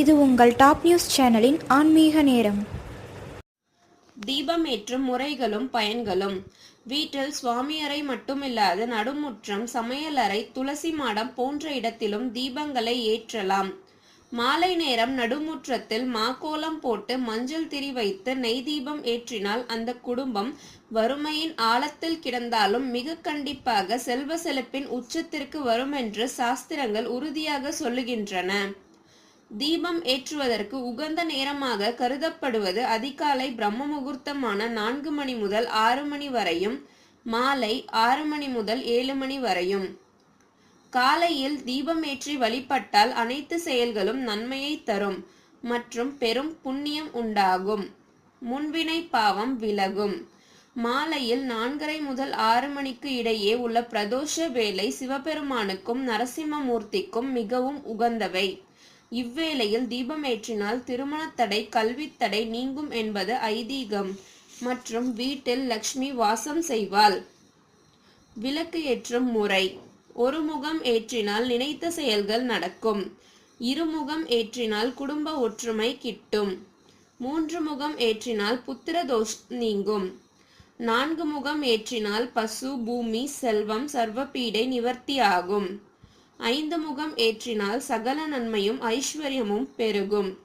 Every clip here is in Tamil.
இது உங்கள் டாப் நியூஸ் சேனலின் ஆன்மீக நேரம். தீபமேற்றும் முறைகளும் பயன்களும். வீட்டில் சுவாமியறை மட்டுமில்லாது நடுமுற்றம் சமையலறை துளசி மாடம் போன்ற இடத்திலும் தீபங்களை ஏற்றலாம். மாலை நேரம் நடுமுற்றத்தில் மாக்கோலம் போட்டு மஞ்சள் திரி வைத்து நெய் தீபம் ஏற்றினால் அந்த குடும்பம் வறுமையின் ஆழத்தில் கிடந்தாலும் மிக கண்டிப்பாக செல்வ செழிப்பின் உச்சத்திற்கு வரும் என்று சாஸ்திரங்கள் உறுதியாக சொல்லுகின்றன. தீபம் ஏற்றுவதற்கு உகந்த நேரமாக கருதப்படுவது அதிகாலை பிரம்ம முகூர்த்தமான நான்கு மணி முதல் ஆறு மணி வரையும் மாலை ஆறு மணி முதல் ஏழு மணி வரையும். காலையில் தீபம் ஏற்றி வழிபட்டால் அனைத்து செயல்களும் நன்மையை தரும் மற்றும் பெரும் புண்ணியம் உண்டாகும். முன்வினை பாவம் விலகும். மாலையில் நான்கரை முதல் ஆறு மணிக்கு இடையே உள்ள பிரதோஷ வேலை சிவபெருமானுக்கும் நரசிம்மமூர்த்திக்கும் மிகவும் உகந்தவை. இவ்வேளையில் தீபமேற்றினால் திருமணத்தடை கல்வித்தடை நீங்கும் என்பது ஐதீகம். மற்றும் வீட்டில் லக்ஷ்மி வாசம் செய்வாள். விளக்கு ஏற்றும் முறை. ஒரு முகம் ஏற்றினால் நினைத்த செயல்கள் நடக்கும். இருமுகம் ஏற்றினால் குடும்ப ஒற்றுமை கிட்டும். மூன்று முகம் ஏற்றினால் புத்திர தோஷ் நீங்கும். நான்கு முகம் ஏற்றினால் பசு பூமி செல்வம் சர்வபீடை நிவர்த்தியாகும் ஐந்து முகம் ஏற்றினால் சகல நன்மையும் ஐஸ்வர்யமும் பெருகும்.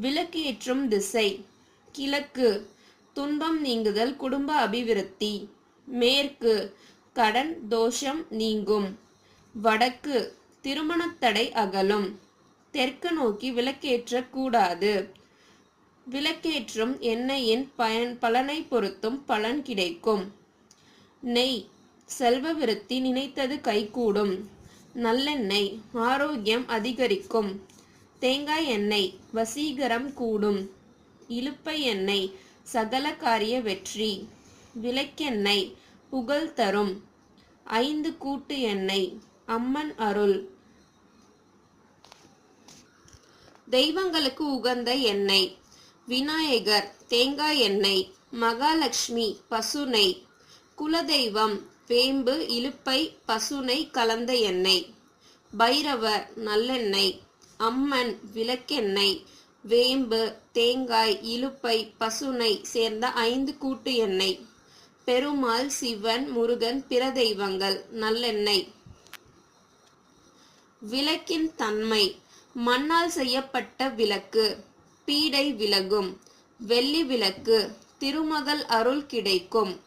விளக்கேற்றும் திசை. கிழக்கு. துன்பம் நீங்குதல் குடும்ப அபிவிருத்தி. மேற்கு. கடன் தோஷம் நீங்கும். வடக்கு. திருமணத்தடை அகலும். தெற்கு நோக்கி விளக்கேற்ற கூடாது. விளக்கேற்றும் எண்ணெயின் பயன் பலனை பொறுத்தும் பலன் கிடைக்கும். நெய். செல்வ விருத்தி நினைத்தது கைகூடும். நல்லெண்ணெய் ஆரோக்கியம் அதிகரிக்கும். தேங்காய் எண்ணெய் வசீகரம் கூடும். இழுப்பை எண்ணெய் சகல காரிய வெற்றி. விளக்கெண்ணெய் புகழ் தரும். ஐந்து கூட்டு எண்ணெய் அம்மன் அருள். தெய்வங்களுக்கு உகந்த எண்ணெய் விநாயகர் தேங்காய் எண்ணெய் மகாலட்சுமி பசுனை குலதெய்வம் வேம்பு இலுப்பை பசுனை கலந்த எண்ணெய். பைரவர் நல்லெண்ணெய். அம்மன் விளக்கெண்ணெய். வேம்பு தேங்காய் இலுப்பை பசுனை சேர்ந்த ஐந்து கூட்டு எண்ணெய். பெருமாள் சிவன் முருகன் பிற தெய்வங்கள் நல்லெண்ணெய். விளக்கின் தன்மை. மண்ணால் செய்யப்பட்ட விளக்கு. பீடை விலகும். வெள்ளி விளக்கு. திருமகள் அருள் கிடைக்கும்.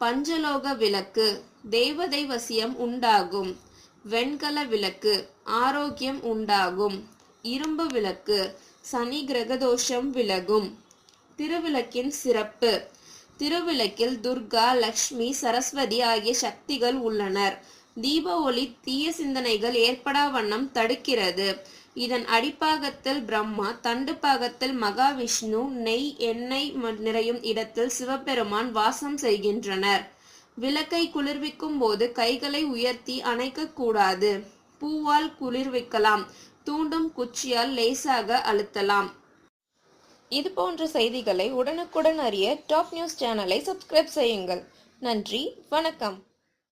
பஞ்சலோக விளக்கு தேவதை வசியம் உண்டாகும். வெண்கல விளக்கு ஆரோக்கியம் உண்டாகும். இரும்பு விளக்கு சனி கிரகதோஷம் விலகும். திருவிளக்கின் சிறப்பு. திருவிளக்கில் துர்கா லக்ஷ்மி சரஸ்வதி ஆகிய சக்திகள் உள்ளனர். தீப ஒளி தீய சிந்தனைகள் ஏற்படா வண்ணம் தடுக்கிறது. இதன் அடிப்பாகத்தில் பிரம்மா தண்டு பாகத்தில் மகாவிஷ்ணு நெய் எண்ணெய் நிறையும் இடத்தில் சிவபெருமான் வாசம் செய்கின்றனர். விளக்கை குளிர்விக்கும் போது கைகளை உயர்த்தி அணைக்கக்கூடாது பூவால் குளிர்விக்கலாம். தூண்டும் குச்சியால் லேசாக அழுத்தலாம். இது போன்ற செய்திகளை உடனுக்குடன் அறிய டாப் நியூஸ் சேனலை சப்ஸ்கிரைப் செய்யுங்கள். நன்றி. வணக்கம்.